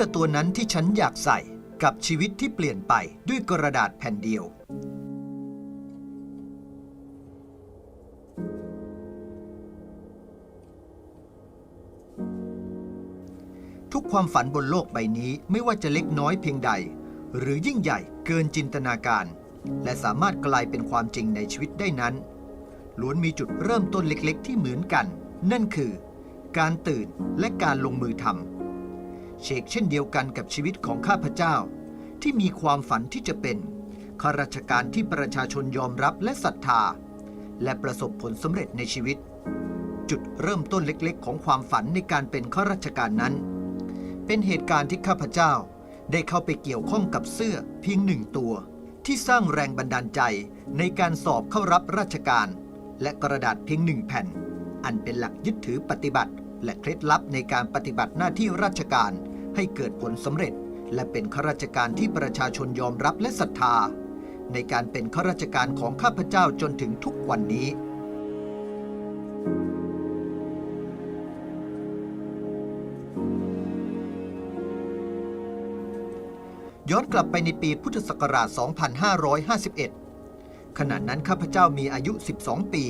สื้อตัวนั้นที่ฉันอยากใส่กับชีวิตที่เปลี่ยนไปด้วยกระดาษแผ่นเดียว ทุกความฝันบนโลกใบนี้ไม่ว่าจะเล็กน้อยเพียงใด หรือยิ่งใหญ่เกินจินตนาการ และสามารถกลายเป็นความจริงในชีวิตได้นั้น ล้วนมีจุดเริ่มต้นเล็กๆ ที่เหมือนกัน นั่นคือ การตื่นและการลงมือทำ เชกเช่นเดียวกันกับชีวิตของข้าพเจ้า ที่มีความฝันที่จะเป็นข้าราชการที่ประชาชนยอมรับและศรัทธา และประสบผลสำเร็จในชีวิต จุดเริ่มต้นเล็กๆ ของความฝันในการเป็นข้าราชการนั้น เป็นเหตุการณ์ที่ข้าพเจ้าได้เข้าไปเกี่ยวข้องกับเสื้อเพียงหนึ่งตัว ที่สร้างแรงบันดาลใจในการสอบเข้ารับราชการ และกระดาษเพียงหนึ่งแผ่น อันเป็นหลักยึดถือปฏิบัติ และเคล็ดลับในการปฏิบัติหน้าที่ราชการ ให้เกิดผลสำเร็จ และเป็นข้าราชการที่ประชาชนยอมรับและศรัทธา ในการเป็นข้าราชการของข้าพเจ้าจนถึงทุกวันนี้ย้อนกลับไปในปีพุทธศักราช 2551 ขณะนั้นข้าพเจ้ามีอายุ 12 ปี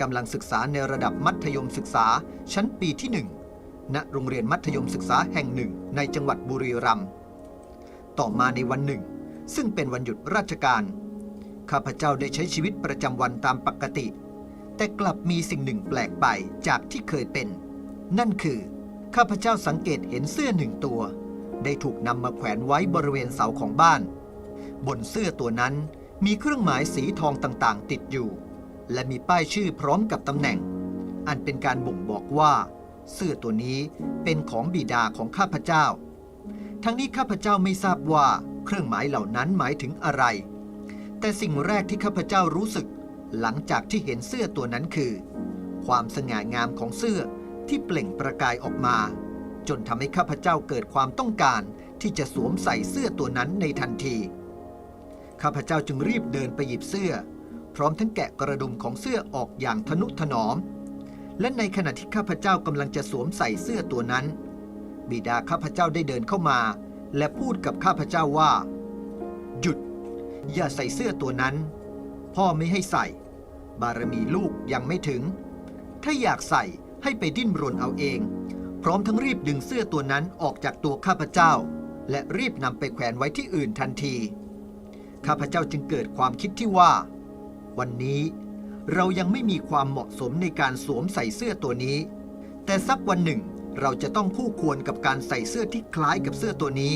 กำลังศึกษาในระดับมัธยมศึกษาชั้นปีที่ 1 ณโรงเรียนมัธยมศึกษาแห่งหนึ่งในจังหวัดบุรีรัมย์ต่อมาในวันหนึ่ง ซึ่งเป็นวันหยุดราชการ ข้าพเจ้าได้ใช้ชีวิตประจำวันตามปกติ แต่กลับมีสิ่งหนึ่งแปลกไปจากที่เคยเป็น นั่นคือ ข้าพเจ้าสังเกตเห็นเสื้อหนึ่งตัว ได้ถูกนำมาแขวนไว้บริเวณเสาของบ้าน บนเสื้อตัวนั้นมีเครื่องหมายสีทองต่างๆ ติดอยู่ และมีป้ายชื่อพร้อมกับตำแหน่ง อันเป็นการบ่งบอกว่า เสื้อตัวนี้เป็นของบิดาของข้าพเจ้า ทั้งนี้ข้าพเจ้าไม่ทราบว่าเครื่องหมายเหล่านั้นหมายถึงอะไร แต่สิ่งแรกที่ข้าพเจ้ารู้สึก หลังจากที่เห็นเสื้อตัวนั้นคือ ความสง่างามของเสื้อที่เปล่งประกายออกมา จนทำให้ข้าพเจ้าเกิดความต้องการที่จะสวมใส่เสื้อตัวนั้นในทันที ข้าพเจ้าจึงรีบเดินไปหยิบเสื้อ พร้อมทั้งแกะกระดุมของเสื้อออกอย่างทนุถนอม และในขณะที่ข้าพเจ้ากำลังจะสวมใส่เสื้อตัวนั้น บิดาข้าพเจ้าได้เดินเข้ามา และพูดกับข้าพเจ้าว่า หยุด อย่าใส่เสื้อตัวนั้น พ่อไม่ให้ใส่ บารมีลูกยังไม่ถึง ถ้าอยากใส่ให้ไปดิ้นรนเอาเอง พร้อมทั้งรีบดึงเสื้อตัวนั้นออกจากตัวข้าพเจ้า และรีบนำไปแขวนไว้ที่อื่นทันที ข้าพเจ้าจึงเกิดความคิดที่ว่า วันนี้ เรายังไม่มีความเหมาะสมในการสวมใส่เสื้อตัวนี้ แต่สักวันหนึ่งเราจะต้องคู่ควรกับการใส่เสื้อที่คล้ายกับเสื้อตัวนี้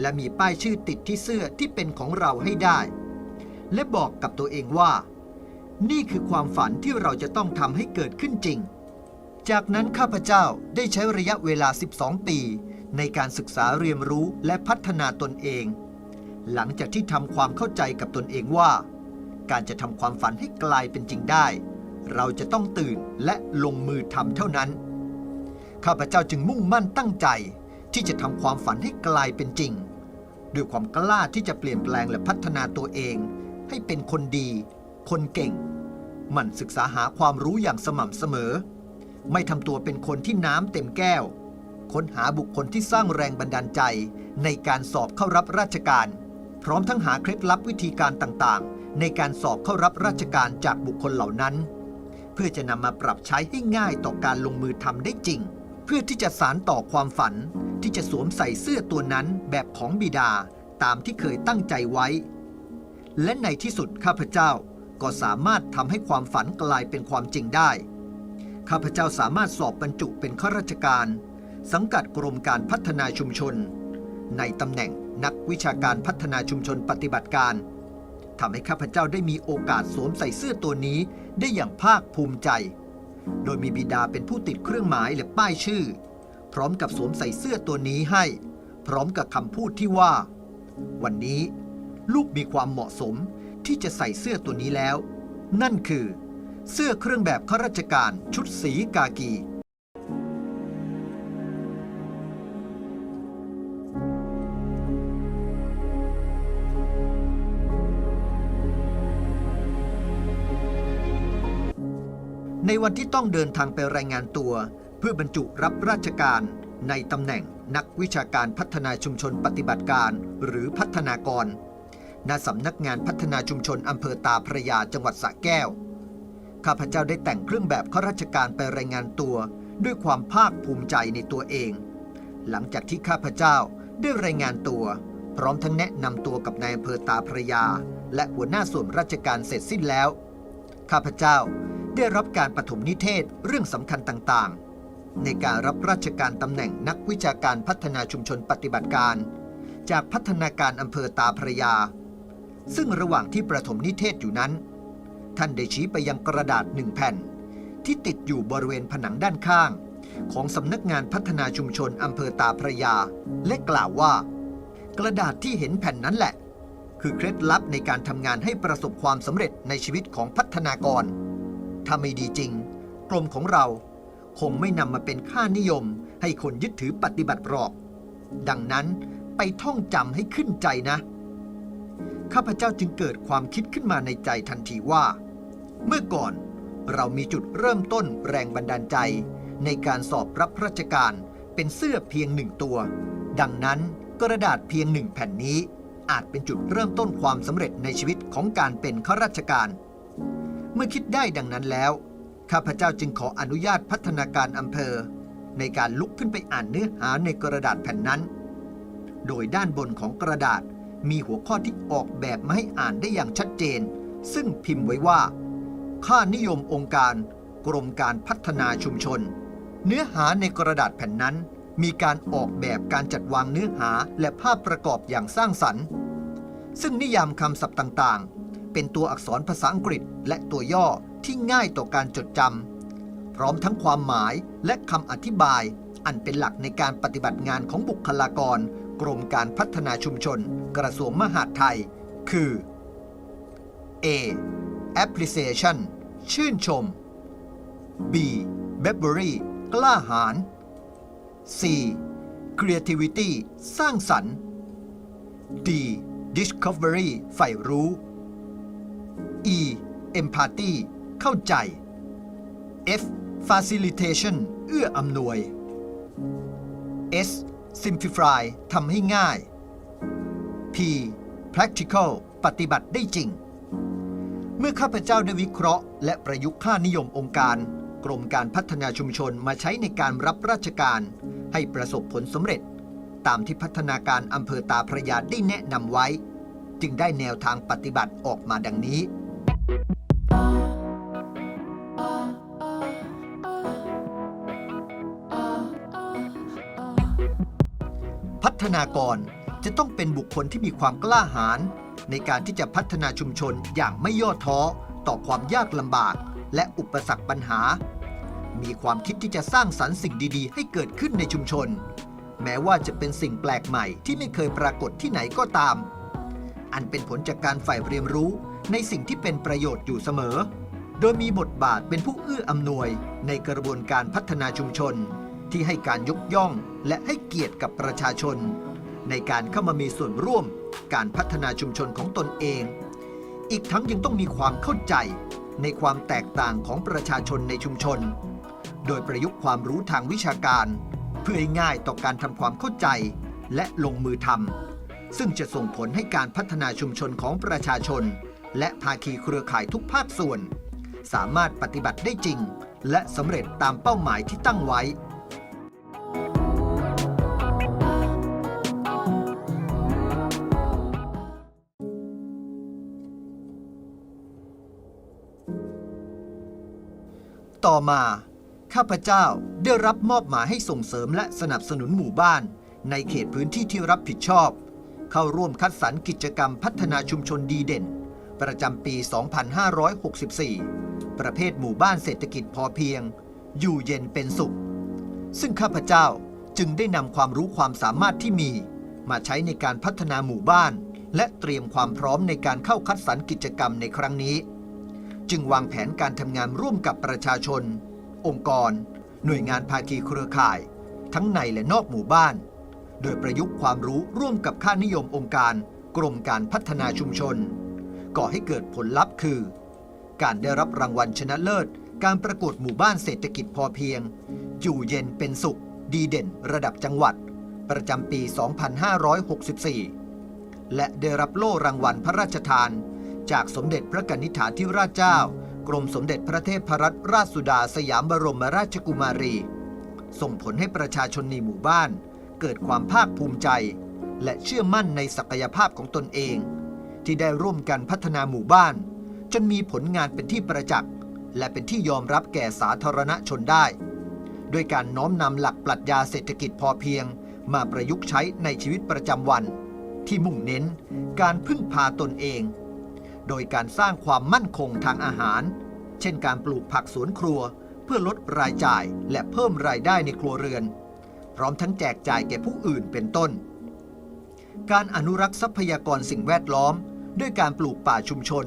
และมีป้ายชื่อติดที่เสื้อที่เป็นของเราให้ได้ และบอกกับตัวเองว่า นี่คือความฝันที่เราจะต้องทำให้เกิดขึ้นจริง จากนั้นข้าพเจ้าได้ใช้ระยะเวลา 12 ปี ในการศึกษาเรียนรู้และพัฒนาตนเอง หลังจากที่ทำความเข้าใจกับตนเองว่า การจะทำความฝันให้กลายเป็นจริงได้ เราจะต้องตื่นและลงมือทำเท่านั้น ข้าพเจ้าจึงมุ่งมั่นตั้งใจ ที่จะทำความฝันให้กลายเป็นจริง ด้วยความกล้าที่จะเปลี่ยนแปลงและพัฒนาตัวเอง ให้เป็นคนดี คนเก่งหมั่นศึกษาหาความรู้อย่างสม่ำเสมอ ไม่ทำตัวเป็นคนที่น้ำเต็มแก้ว ค้นหาบุคคลที่สร้างแรงบันดาลใจในการสอบเข้ารับราชการพร้อมทั้งหาเคล็ดลับวิธีการต่างๆ ในการสอบเข้ารับราชการจากบุคคลเหล่านั้น เพื่อจะนำมาปรับใช้ให้ง่ายต่อการลงมือทำได้จริง เพื่อที่จะสารต่อความฝันที่จะสวมใส่เสื้อตัวนั้นแบบของบิดาตามที่เคยตั้งใจไว้ และในที่สุดข้าพเจ้าก็สามารถทำให้ความฝันกลายเป็นความจริงได้ ข้าพเจ้าสามารถสอบบรรจุเป็นข้าราชการ สังกัดกรมการพัฒนาชุมชน ในตำแหน่งนักวิชาการพัฒนาชุมชนปฏิบัติการ ทำให้ข้าพเจ้าได้มีโอกาสสวมใส่เสื้อตัวนี้ได้อย่างภาคภูมิใจ โดยมีบิดาเป็นผู้ติดเครื่องหมายและป้ายชื่อ พร้อมกับสวมใส่เสื้อตัวนี้ให้ พร้อมกับคำพูดที่ว่า วันนี้ ลูกมีความเหมาะสมที่จะใส่เสื้อตัวนี้แล้ว นั่นคือ เสื้อเครื่องแบบข้าราชการชุดสีกากี ในวันที่ต้องเดินทางไปรายงานตัว เพื่อบรรจุรับราชการในตำแหน่งนักวิชาการพัฒนาชุมชนปฏิบัติการ หรือพัฒนากร ณ สำนักงานพัฒนาชุมชนอำเภอตาพระยาจังหวัดสระแก้ว ข้าพเจ้าได้แต่งเครื่องแบบข้าราชการไปรายงานตัว ด้วยความภาคภูมิใจในตัวเอง หลังจากที่ข้าพเจ้าได้รายงานตัว พร้อมทั้งแนะนำตัวกับนายอำเภอตาพระยา และหัวหน้าส่วนราชการเสร็จสิ้นแล้ว ข้าพเจ้า ได้รับการปฐมนิเทศเรื่องสำคัญต่างๆ ในการรับราชการตำแหน่งนักวิชาการพัฒนาชุมชนปฏิบัติการ จากพัฒนาการอำเภอตาพระยา ซึ่งระหว่างที่ประถมนิเทศอยู่นั้น ท่านได้ชี้ไปยังกระดาษหนึ่งแผ่น ที่ติดอยู่บริเวณผนังด้านข้าง ของสำนักงานพัฒนาชุมชนอำเภอตาพระยา และกล่าวว่า กระดาษที่เห็นแผ่นนั้นแหละ คือเคล็ดลับในการทำงานให้ประสบความสำเร็จในชีวิตของพัฒนากร ถ้าไม่ดีจริง กรมของเราคงไม่นำมาเป็นค่านิยม ให้คนยึดถือปฏิบัติหรอก ดังนั้นไปท่องจำให้ขึ้นใจนะ ข้าพเจ้าจึงเกิดความคิดขึ้นมาในใจทันทีว่า เมื่อก่อนเรามีจุดเริ่มต้นแรงบันดาลใจ ในการสอบรับราชการเป็นเสื้อเพียงหนึ่งตัว ดังนั้นกระดาษเพียงหนึ่งแผ่นนี้ อาจเป็นจุดเริ่มต้นความสำเร็จในชีวิตของการเป็นข้าราชการ เมื่อคิดได้ดังนั้นแล้ว ข้าพเจ้าจึงขออนุญาตพัฒนาการอำเภอ ในการลุกขึ้นไปอ่านเนื้อหาในกระดาษแผ่นนั้น โดยด้านบนของกระดาษมีหัวข้อที่ออกแบบมาให้อ่านได้อย่างชัดเจน ซึ่งพิมพ์ไว้ว่า ค่านิยมองค์การ กรมการพัฒนาชุมชน เนื้อหาในกระดาษแผ่นนั้น มีการออกแบบการจัดวางเนื้อหาและภาพประกอบอย่างสร้างสรรค์ ซึ่งนิยามคำศัพท์ต่างๆ เป็นตัวอักษรภาษาอังกฤษและตัวย่อที่ง่ายต่อการจดจำพร้อมทั้งความหมายและคำอธิบาย อันเป็นหลักในการปฏิบัติงานของบุคลากร กรมการพัฒนาชุมชน กระทรวงมหาดไทย คือ A appreciation ชื่นชม B b e v e r y กล้าหาญ C creativity สร้างสรรค์ D discovery ใฝ่รู้ E empathy เข้าใจ F facilitation เอื้ออำนวย S simplify ทำให้ง่าย P practical ปฏิบัติได้จริง เมื่อข้าพเจ้าได้วิเคราะห์ และประยุกต์ค่านิยมองค์การ กรมการพัฒนาชุมชนมาใช้ในการรับราชการ ให้ประสบผลสำเร็จ ตามที่พัฒนาการอำเภอตาพระยาได้แนะนำไว้ จึงได้แนวทางปฏิบัติออกมาดังนี้ นากร จะต้องเป็นบุคคลที่มีความกล้าหาญในการที่จะพัฒนาชุมชนอย่างไม่ย่อท้อต่อความยากลำบาก และอุปสรรคปัญหา มีความคิดที่จะสร้างสรรค์สิ่งดีๆ ให้เกิดขึ้นในชุมชน แม้ว่าจะเป็นสิ่งแปลกใหม่ที่ไม่เคยปรากฏที่ไหนก็ตาม อันเป็นผลจากการฝ่ายเรียนรู้ในสิ่งที่เป็นประโยชน์อยู่เสมอ โดยมีบทบาทเป็นผู้เอื้ออำนวยในกระบวนการพัฒนาชุมชน ที่ให้การยกย่องและให้เกียรติกับประชาชน ในการเข้ามามีส่วนร่วมการพัฒนาชุมชนของตนเอง อีกทั้งยังต้องมีความเข้าใจในความแตกต่างของประชาชนในชุมชน โดยประยุกต์ความรู้ทางวิชาการ เพื่อให้ง่ายต่อการทำความเข้าใจและลงมือทำซึ่งจะส่งผลให้การพัฒนาชุมชนของประชาชน และภาคีเครือข่ายทุกภาคส่วน สามารถปฏิบัติได้จริง และสำเร็จตามเป้าหมายที่ตั้งไว้ ต่อมา ข้าพเจ้าได้รับมอบหมายให้ส่งเสริมและสนับสนุนหมู่บ้าน ในเขตพื้นที่ที่รับผิดชอบ เข้าร่วมคัดสรรกิจกรรมพัฒนาชุมชนดีเด่น ประจำปี 2564 ประเภทหมู่บ้านเศรษฐกิจพอเพียง อยู่เย็นเป็นสุข ซึ่งข้าพเจ้าจึงได้นำความรู้ความสามารถที่มี มาใช้ในการพัฒนาหมู่บ้าน และเตรียมความพร้อมในการเข้าคัดสรรกิจกรรมในครั้งนี้ จึงวางแผนการทำงานร่วมกับประชาชน องค์กร หน่วยงานภาคีเครือข่าย ทั้งในและนอกหมู่บ้าน โดยประยุกต์ความรู้ร่วมกับค่านิยมองค์การกรมการพัฒนาชุมชน ก่อให้เกิดผลลัพธ์คือ การได้รับรางวัลชนะเลิศ การประกวดหมู่บ้านเศรษฐกิจพอเพียง อยู่เย็นเป็นสุข ดีเด่นระดับจังหวัด ประจำปี 2564 และได้รับโล่รางวัลพระราชทาน จากสมเด็จพระกนิษฐาธิราชเจ้า กรมสมเด็จพระเทพรัตนราชสุดาสยามบรมราชกุมารี ส่งผลให้ประชาชนในหมู่บ้าน เกิดความภาคภูมิใจ และเชื่อมั่นในศักยภาพของตนเอง ที่ได้ร่วมกันพัฒนาหมู่บ้าน จนมีผลงานเป็นที่ประจักษ์และเป็นที่ยอมรับแก่สาธารณชนได้ ด้วยการน้อมนำหลักปรัชญาเศรษฐกิจพอเพียง มาประยุกต์ใช้ในชีวิตประจำวัน ที่มุ่งเน้นการพึ่งพาตนเอง โดยการสร้างความมั่นคงทางอาหาร เช่นการปลูกผักสวนครัว เพื่อลดรายจ่ายและเพิ่มรายได้ในครัวเรือน พร้อมทั้งแจกจ่ายแก่ผู้อื่นเป็นต้น การอนุรักษ์ทรัพยากรสิ่งแวดล้อม ด้วยการปลูกป่าชุมชน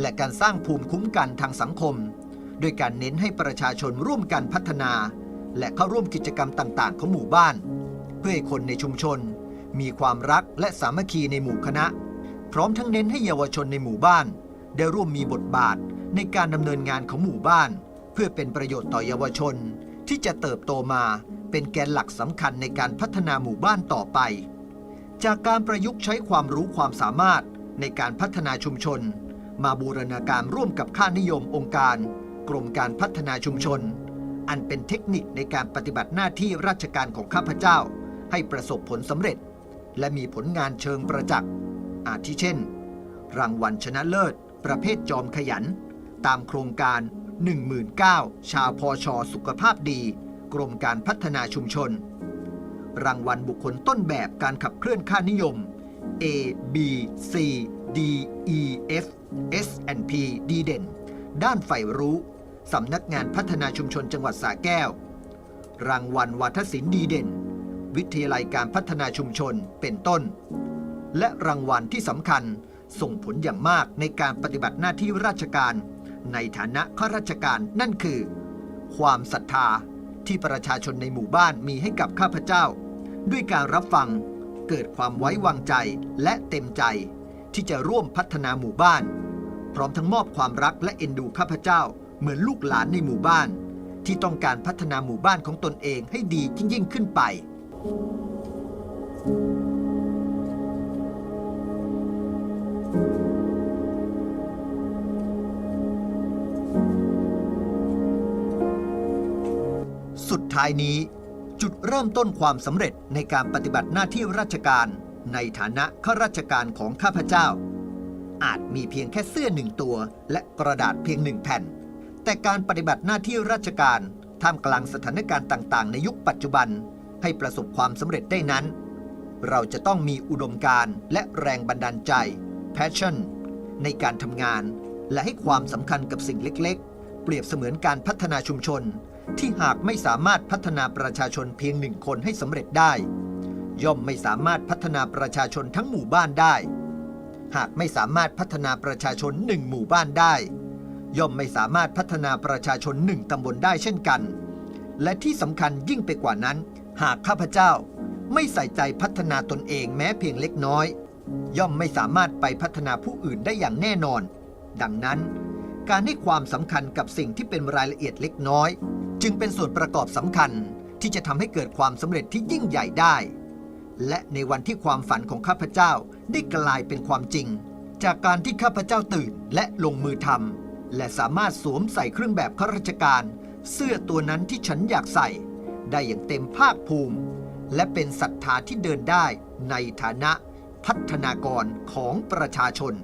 และการสร้างภูมิคุ้มกันทางสังคม โดยการเน้นให้ประชาชนร่วมกันพัฒนา และเข้าร่วมกิจกรรมต่าง ๆ ของหมู่บ้าน เพื่อให้คนในชุมชน มีความรักและสามัคคีในหมู่คณะ พร้อมทั้งเน้นให้เยาวชนในหมู่บ้าน ได้ร่วมมีบทบาทในการดำเนินงานของหมู่บ้าน เพื่อเป็นประโยชน์ต่อเยาวชน ที่จะเติบโตมาเป็นแกนหลักสำคัญในการพัฒนาหมู่บ้านต่อไป จากการประยุกต์ใช้ความรู้ความสามารถในการพัฒนาชุมชน มาบูรณาการร่วมกับค่านิยมองค์การ กรมการพัฒนาชุมชน อันเป็นเทคนิคในการปฏิบัติหน้าที่ราชการของข้าพเจ้า ให้ประสบผลสำเร็จ และมีผลงานเชิงประจักษ์ อาทิเช่น รางวัลชนะเลิศ ประเภทจอมขยัน ตามโครงการ19,000ชาวพอชอสุขภาพดี กรมการพัฒนาชุมชน รางวัลบุคคลต้นแบบการขับเคลื่อนค่านิยม A B C D E F S P ดีเด่น ด้านใฝ่รู้สำนักงานพัฒนาชุมชนจังหวัดสระแก้ว รางวัลวัฒศิลป์ดีเด่น วิทยาลัยการพัฒนาชุมชนเป็นต้น และรางวัลที่สำคัญ ส่งผลอย่างมากในการปฏิบัติหน้าที่ราชการ ในฐานะข้าราชการนั่นคือ ความศรัทธาที่ประชาชนในหมู่บ้านมีให้กับข้าพเจ้า ด้วยการรับฟังเกิดความไว้วางใจและเต็มใจ ที่จะร่วมพัฒนาหมู่บ้าน พร้อมทั้งมอบความรักและเอ็นดูข้าพเจ้า เหมือนลูกหลานในหมู่บ้าน ที่ต้องการพัฒนาหมู่บ้านของตนเองให้ดียิ่งๆขึ้นไปสุด ท้ายนี้ จุดเริ่มต้นความสำเร็จในการปฏิบัติหน้าที่ราชการ ในฐานะข้าราชการของข้าพเจ้า อาจมีเพียงแค่เสื้อหนึ่งตัว และกระดาษเพียงหนึ่งแผ่น แต่การปฏิบัติหน้าที่ราชการท่ามกลางสถานการณ์ต่างๆ ในยุคปัจจุบัน ให้ประสบความสำเร็จได้นั้น เราจะต้องมีอุดมการณ์และแรงบันดาลใจ passion ในการทำงาน และให้ความสำคัญกับสิ่งเล็ก ๆ เปรียบเสมือนการพัฒนาชุมชน ที่หากไม่สามารถพัฒนาประชาชนเพียงหนึ่งคนให้สำเร็จได้ ย่อมไม่สามารถพัฒนาประชาชนทั้งหมู่บ้านได้ หากไม่สามารถพัฒนาประชาชนหนึ่งหมู่บ้านได้ ย่อมไม่สามารถพัฒนาประชาชนหนึ่งตำบลได้เช่นกัน และที่สำคัญยิ่งไปกว่านั้น หากข้าพเจ้าไม่ใส่ใจพัฒนาตนเองแม้เพียงเล็กน้อย ย่อมไม่สามารถไปพัฒนาผู้อื่นได้อย่างแน่นอน ดังนั้น การให้ความสำคัญกับสิ่งที่เป็นรายละเอียดเล็กน้อย จึงเป็นส่วนประกอบสำคัญที่จะทำให้เกิดความสำเร็จที่ยิ่งใหญ่ได้ และในวันที่ความฝันของข้าพเจ้าได้กลายเป็นความจริง จากการที่ข้าพเจ้าตื่นและลงมือทำและสามารถสวมใส่เครื่องแบบข้าราชการ เสื้อตัวนั้นที่ฉันอยากใส่ ได้อย่างเต็มภาคภูมิ และเป็นศรัทธาที่เดินได้ในฐานะพัฒนากรของประชาชน